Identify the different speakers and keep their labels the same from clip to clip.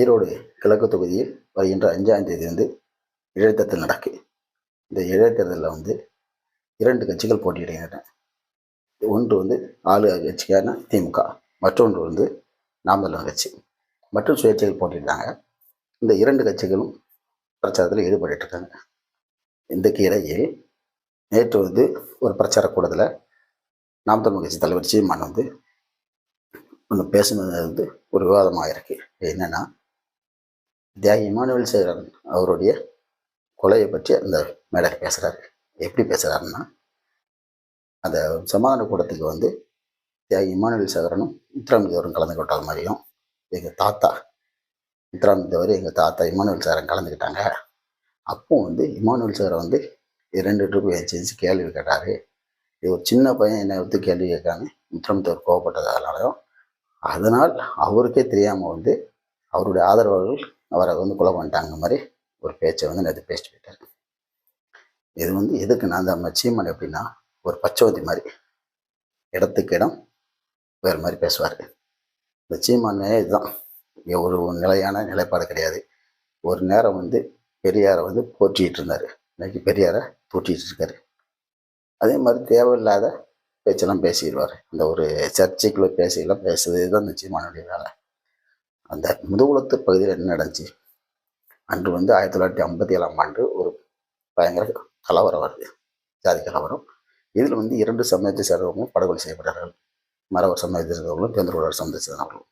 Speaker 1: ஈரோடு கிழக்கு தொகுதியில் வருகின்ற அஞ்சாம் தேதி வந்து இடைத்தேர்தல் நடக்கு. இந்த இடைத்தேர்தலில் வந்து இரண்டு கட்சிகள் போட்டியிடுகின்றன. ஒன்று வந்து ஆளு கட்சியான திமுக மற்றொன்று வந்து நாம் தமிழர் கட்சி. மற்றும் சுயேட்சைகள் போட்டிடுறாங்க இந்த இரண்டு கட்சிகளும் பிரச்சாரத்தில் ஈடுபட்டுருக்காங்க இருக்காங்க. இடையில் நேற்று வந்து ஒரு பிரச்சார கூட்டத்தில் நாம் தமிழ் கட்சி தலைவர் சீமான் வந்து ஒன்று பேசுனது வந்து ஒரு விவாதமாக இருக்குது என்னென்னா தியாகி இமானுவேல் சேகரன் அவருடைய கொலையை பற்றி அந்த மேடையில் பேசுகிறாரு எப்படி பேசுகிறாருன்னா அந்த சமாதான கூடத்துக்கு வந்து தியாகி இமானுவேல் சேகரனும் முத்துராமதேவரும் கலந்து மாதிரியும் எங்கள் தாத்தா முத்துராமதேவர் எங்கள் தாத்தா இமானுவேல் சேகரன் கலந்துக்கிட்டாங்க. அப்போ வந்து இமானுவேல் சேகரன் வந்து இரண்டு ட்ரிப் வச்சு கேள்வி கேட்டார். இது ஒரு சின்ன பையன் என்னை வந்து கேள்வி கேட்காம கோவப்பட்டது அதனாலையும் அதனால் அவருக்கே தெரியாமல் வந்து அவருடைய ஆதரவாளர்கள் அவரை வந்து கொலை பண்ணிட்டாங்க மாதிரி ஒரு பேச்சை வந்து நேற்று பேசிட்டு போயிட்டார் இது வந்து எதுக்கு நான் அந்த சீமன் எப்படின்னா ஒரு பச்சவதி மாதிரி இடத்துக்கு இடம் வேறு மாதிரி பேசுவார். இந்த சீமானே இதுதான். ஒரு நிலையான நிலைப்பாடு கிடையாது. ஒரு நேரம் வந்து பெரியாரை வந்து போற்றிட்டு இருந்தார். இன்னைக்கு பெரியாரை தூட்டிகிட்டு இருக்காரு. அதே மாதிரி தேவையில்லாத பேச்செல்லாம் பேசிடுவார். இந்த ஒரு சர்ச்சைக்குள்ளே பேசியெல்லாம் பேசுறது தான் இந்த சீமானுடைய வேலை. அந்த முதுகுளத்து பகுதியில் என்ன நடந்துச்சு? அன்று வந்து ஆயிரத்தி தொள்ளாயிரத்தி ஐம்பத்தி ஏழாம் ஆண்டு ஒரு பயங்கர கலவரம் வருது ஜாதி கலவரம். இதில் வந்து இரண்டு சமயத்தை சேர்ந்தவங்களும் படுகொலை செய்யப்பட்டார்கள். மரவர் சமயத்தை சேர்ந்தவர்களும் தேர்ந்தெடுப்பாளர் சமயத்தை சேர்ந்தவர்களும்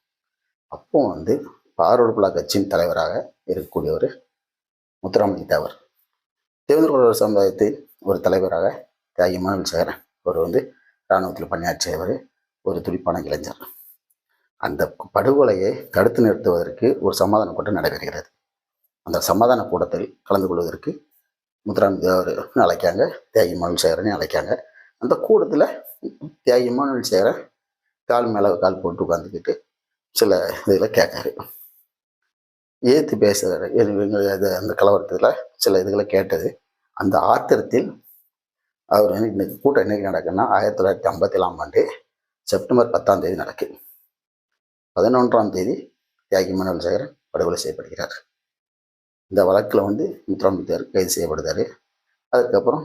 Speaker 1: அப்போ வந்து பாரோடுபுலா கட்சியின் தலைவராக இருக்கக்கூடியவர் முத்துராமலிங்க தேவர். தேவேந்திரோட சமுதாயத்தின் ஒரு தலைவராக தியாகி சேகரன் அவர் வந்து இராணுவத்தில் பணியாற்றியவர் ஒரு துடிப்பான இளைஞர். அந்த படுகொலையை தடுத்து நிறுத்துவதற்கு ஒரு சமாதான கூட்டம் நடைபெறுகிறது. அந்த சமாதான கூட்டத்தில் கலந்து கொள்வதற்கு முத்துராம் தேவர் அழைக்காங்க தியாகி மணல் சேகரனையும் அழைக்காங்க அந்த கூட்டத்தில் தியாகி மணல் சேகரன் கால் மேலே கால் போட்டு உட்காந்துக்கிட்டு சில இதில் கேட்காரு ஏற்று பேசுகிறாரு இவங்க அந்த கலவரத்தில் சில இதுகளை கேட்டது. அந்த ஆத்திரத்தில் அவர் வந்து இன்னைக்கு கூட்டம் என்னைக்கு நடக்குன்னா ஆயிரத்தி தொள்ளாயிரத்தி ஐம்பத்தி ஏழாம் ஆண்டு செப்டம்பர் பத்தாம் தேதி நடக்குது பதினொன்றாம் தேதி தியாகி மனோல் சேகரன் படுகொலை செய்யப்படுகிறார். இந்த வழக்கில் வந்து முத்துராமலிங்கர் கைது செய்யப்படுகிறார். அதுக்கப்புறம்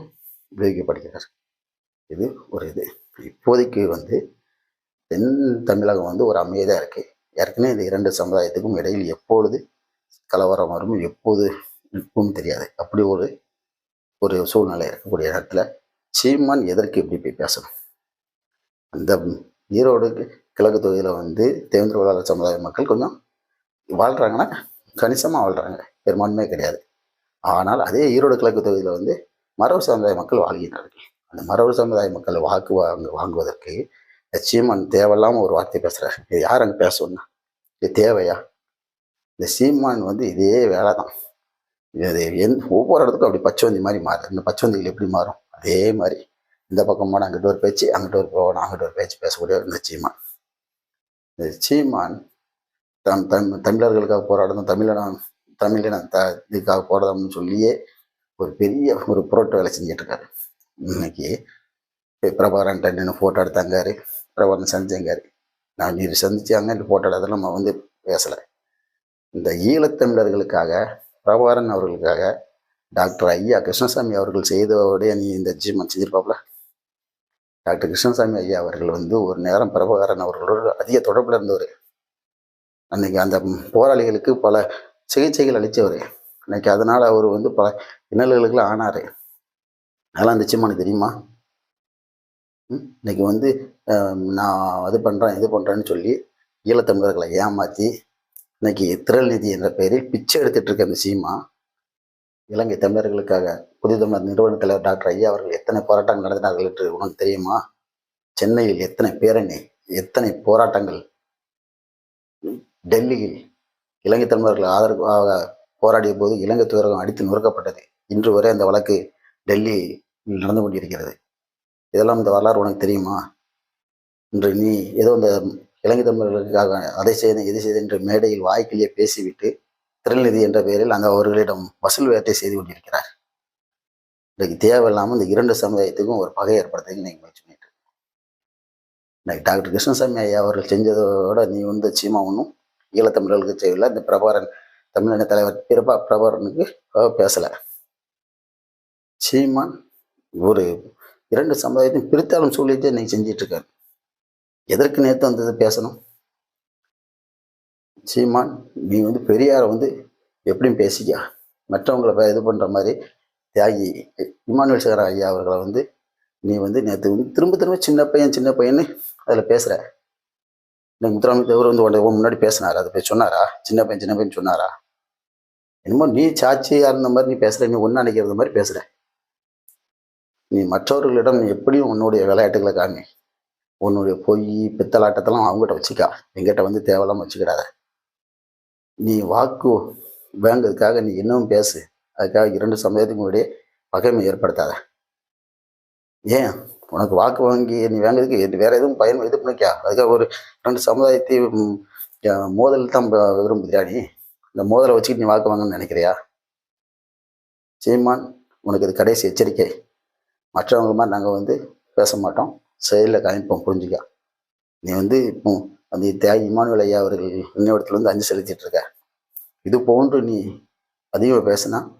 Speaker 1: விடுவிக்கப்படுகிறார். இது ஒரு இது. இப்போதைக்கு வந்து தென் தமிழகம் வந்து ஒரு அமைதியாக இருக்குது ஏற்கனவே இந்த இரண்டு சமுதாயத்துக்கும் இடையில் எப்பொழுது கலவரம் வரும் எப்போது நிற்கும் தெரியாது. அப்படி ஒரு ஒரு சூழ்நிலை இருக்கக்கூடிய இடத்துல சீமான் எதற்கு இப்படி போய் பேசணும்? அந்த ஈரோடுக்கு கிழக்கு தொகுதியில் வந்து தேவேந்திர வேளாளர் சமுதாய மக்கள் கொஞ்சம் வாழ்கிறாங்கன்னா கணிசமாக வாழ்கிறாங்க பெரும்பான்மை கிடையாது. ஆனால் அதே ஈரோடு கிழக்கு தொகுதியில் வந்து மரபு சமுதாய மக்கள் வாழ்கிறார்கள். அந்த மரபு சமுதாய மக்கள் வாக்கு வாங்க வாங்குவதற்கு சீமான் தேவையில்லாமல் ஒரு வார்த்தை பேசுகிறார் இது யார் அங்கே பேசணும்னா இது தேவையா? இந்த சீமான் வந்து இதே வேலை தான் இது எந் ஒவ்வொரு இடத்துக்கும் அப்படி பச்சவந்தி மாதிரி மாறுது. இந்த பச்சவந்திகள் எப்படி மாறும்? அதே மாதிரி இந்த பக்கம் போனால் அங்கிட்ட ஒரு பேச்சு அங்கிட்ட ஒரு போனால் அங்கிட்ட ஒரு பேச்சு பேசக்கூடிய இந்த சீமான். இந்த சீமான் தம் தம் தமிழர்களுக்காக போராடணும் தமிழனம் தமிழின த இதுக்காக போராடணும்னு சொல்லியே ஒரு பெரிய ஒரு புரோட்ட வேலை செஞ்சுட்டு இருக்காரு இன்னைக்கு பிரபாகரன் நின்று ஃபோட்டோ எடுத்தாங்காரு பிரபாகரன் சந்திச்சாங்காரு. நான் நீர் சந்திச்சாங்க இந்த ஃபோட்டோ எடுத்தாலும் நம்ம வந்து பேசலை. இந்த ஈழத்தமிழர்களுக்காக பிரபாகரன் அவர்களுக்காக டாக்டர் ஐயா கிருஷ்ணசாமி அவர்கள் செய்தவோடைய நீ இந்த ஜீமன் செஞ்சிருப்பாப்ல? டாக்டர் கிருஷ்ணசாமி ஐயா அவர்கள் வந்து ஒரு நேரம் பிரபகாரன் அவர்களோடு அதிக தொடர்பில் இருந்தவர். அன்னைக்கு அந்த போராளிகளுக்கு பல சிகிச்சைகள் அளித்தவர். அன்னைக்கு அதனால் அவர் வந்து பல இன்னல்களுக்கெல்லாம் ஆனார். அதெல்லாம் அந்த தெரியுமா? இன்னைக்கு வந்து நான் அது பண்ணுறேன் இது பண்ணுறேன்னு சொல்லி ஈழத்தமிழர்களை ஏமாற்றி இன்னைக்கு திரள் நிதி என்ற பெயரில் பிச்சை எடுத்துகிட்டு இருக்க அந்த சீமா இலங்கை தமிழர்களுக்காக புதிய தமிழர் நிறுவன தலைவர் டாக்டர் ஐயா அவர்கள் எத்தனை போராட்டங்கள் நடத்தினார்கள் என்று உனக்கு தெரியுமா? சென்னையில் எத்தனை பேரணி எத்தனை போராட்டங்கள்? டெல்லியில் இலங்கை தமிழர்கள் ஆதரவாக போராடிய போது இலங்கை தூதரகம் அடித்து நொறுக்கப்பட்டது. இன்று வரை அந்த வழக்கு டெல்லியில் நடந்து கொண்டிருக்கிறது. இதெல்லாம் இந்த வரலாறு உனக்கு தெரியுமா? இன்று நீ ஏதோ இந்த இலங்கை தமிழர்களுக்காக அதை செய்தேன் இதை செய்தேன் என்று மேடையில் வாய்க்கிலேயே பேசிவிட்டு திருநிதி என்ற பெயரில் அங்கு அவர்களிடம் வசூல் வேட்டை செய்து கொண்டிருக்கிறார். இன்றைக்கு தேவையில்லாமல் இந்த இரண்டு சமுதாயத்துக்கும் ஒரு பகை ஏற்படுத்துறதுக்கு நீங்கள் முயற்சி பண்ணிட்டு இன்னைக்கு டாக்டர் கிருஷ்ணசாமி ஐயா அவர்கள் செஞ்சதோட நீ வந்து சீமா ஒன்றும் ஈழத்தமிழர்களுக்கு செய்யல. இந்த பிரபாரன் தமிழின தலைவர் பிரபா பிரபாரனுக்கு பேசலை. சீமான் ஒரு இரண்டு சமுதாயத்தையும் பிரித்தாலும் சொல்லிட்டு இன்னைக்கு செஞ்சிட்டு இருக்காரு. எதற்கு நேற்று வந்தது பேசணும்? சீமான் நீ வந்து பெரியாரை வந்து எப்படியும் பேசிக்கியா மற்றவங்களை இது பண்ணுற மாதிரி தியாகி இமானுவேல் சேகர் ஐயா அவர்களை வந்து நீ வந்து நேற்று திரும்ப திரும்ப சின்ன பையன் சின்ன பையன்னு அதில் பேசுகிற இன்னைக்கு முத்துராமலிங்க தேவர் வந்து உடனே முன்னாடி பேசினாரா? அதை போய் சொன்னாரா? சின்ன பையன் சின்ன பையன் சொன்னாரா? என்னமோ நீ சாட்சியாக இருந்த மாதிரி நீ பேசுகிற நீ ஒன்று நினைக்கிறது மாதிரி பேசுகிற நீ மற்றவர்களிடம் நீ எப்படியும் உன்னுடைய விளையாட்டுகளை காமி. உன்னுடைய பொய் பித்தலாட்டத்தெல்லாம் அவங்ககிட்ட வச்சுக்கா. எங்கிட்ட வந்து தேவையில்லாமல் வச்சுக்கிடாத. நீ வாக்கு வாங்குறதுக்காக நீ இன்னும் பேசு. அதுக்காக இரண்டு சமுதாயத்துக்கு முன்னாடியே பகைமை ஏற்படுத்தாத. ஏன்? உனக்கு வாக்கு வாங்கி நீ வாங்குறதுக்கு எது- வேற எதுவும் பயன் இது பண்ணிக்கா அதுக்காக ஒரு ரெண்டு சமுதாயத்தை மோதல் தான் ப- விரும்புதியா நீ? இந்த மோதலை வச்சுக்கிட்டு நீ வாக்கு வாங்கன்னு நினைக்கிறியா? சீமான் உனக்கு இது கடைசி எச்சரிக்கை. மற்றவங்க மாதிரி நாங்கள் வந்து பேச மாட்டோம். செயலில் காமிப்போம் புரிஞ்சுக்க. நீ வந்து இப்போ அந்த தியாகி இமானுவல் ஐயா அவர்கள் நினைவிடத்துல வந்து அஞ்சு செலுத்திட்டு இருக்க. இது போன்று நீ அதிகமாக பேசினா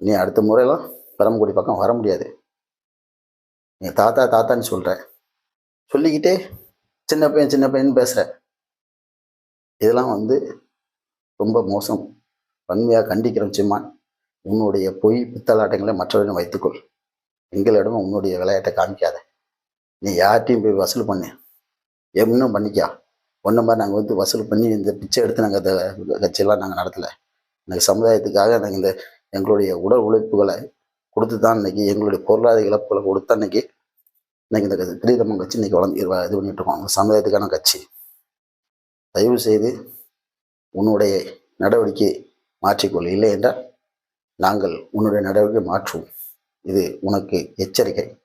Speaker 1: நீ அடுத்த முறையெல்லாம் பரமக்குடி பக்கம் வர முடியாது. நீ தாத்தா தாத்தான்னு சொல்கிற சொல்லிக்கிட்டே சின்ன பையன் சின்ன பையன் பேசுகிற இதெல்லாம் வந்து ரொம்ப மோசம். வன்மையாக கண்டிக்கிறோம் சிம்மான் உன்னுடைய பொய் பித்தலாட்டங்களை மற்றவரிடம் வைத்துக்கொள். எங்களிடமும் உன்னுடைய விளையாட்டை காமிக்காத. நீ யார்கிட்டையும் போய் வசூல் பண்ணு. எம்னும் பண்ணிக்கா. ஒன்றை மாதிரி நாங்கள் வந்து வசூல் பண்ணி இந்த பிச்சை எடுத்து நாங்கள் இந்த கட்சியெல்லாம் நாங்கள் நடத்தலை. எனக்கு சமுதாயத்துக்காக நாங்கள் இந்த எங்களுடைய உடல் உழைப்புகளை கொடுத்து தான் இன்னைக்கு எங்களுடைய பொருளாதார இழப்புகளை கொடுத்து தான் இன்னைக்கு இன்னைக்கு இந்த கட்சி- கட்சி இன்னைக்கு வளர்ந்து இது பண்ணிட்டு இருக்கோம். அந்த சமுதாயத்துக்கான கட்சி. தயவு செய்து உன்னுடைய நடவடிக்கை மாற்றிக்கொள். இல்லை என்றால் நாங்கள் உன்னுடைய நடவடிக்கை மாற்றுவோம். இது உனக்கு எச்சரிக்கை.